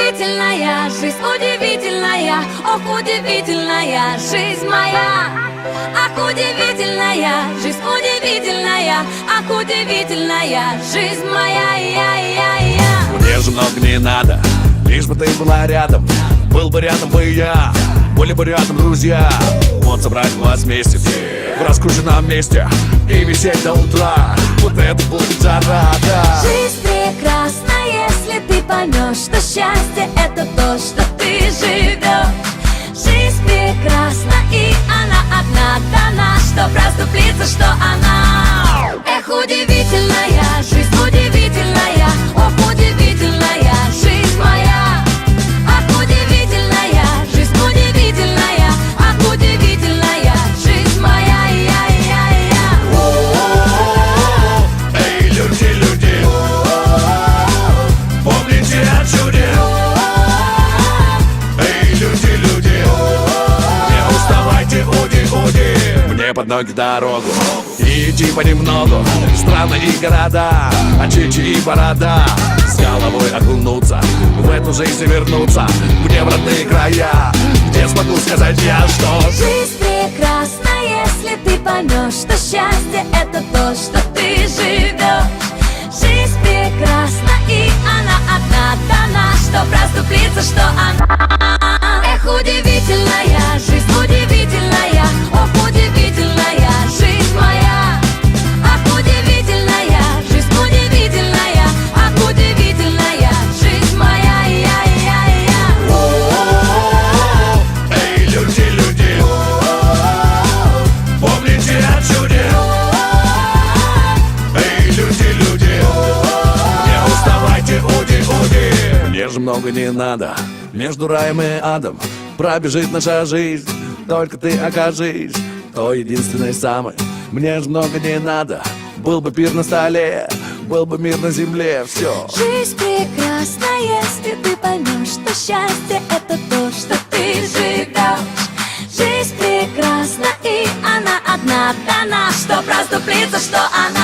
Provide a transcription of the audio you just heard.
удивительная жизнь, удивительная, ох, удивительная жизнь моя. Ах, удивительная жизнь, удивительная, ах, удивительная жизнь моя, я, я, я. Мне же много не надо, лишь бы ты была рядом. Был бы рядом бы я, были бы рядом друзья. Вот собрать вас вместе, в раскрученном месте И висеть до утра, вот это будет жара, да Жизнь что счастье это ноги дорогу, и идти понемногу Страны и города, очичи и борода С головой окунуться, в эту жизнь и вернуться Мне в родные края, где смогу сказать я, что Жизнь прекрасна, если ты поймешь, что счастье это то, что ты живешь. Жизнь прекрасна, и она одна дана, что проступлится, что она. Эх, удивительная уди Мне же много не надо, между раем и адом Пробежит наша жизнь, только ты окажись То единственной самой, мне же много не надо. Был бы пир на столе, был бы мир на земле, все Жизнь прекрасна, если ты поймешь, что счастье это то, что ты живешь. Жизнь прекрасна, и она одна дана, что проступлится, что она.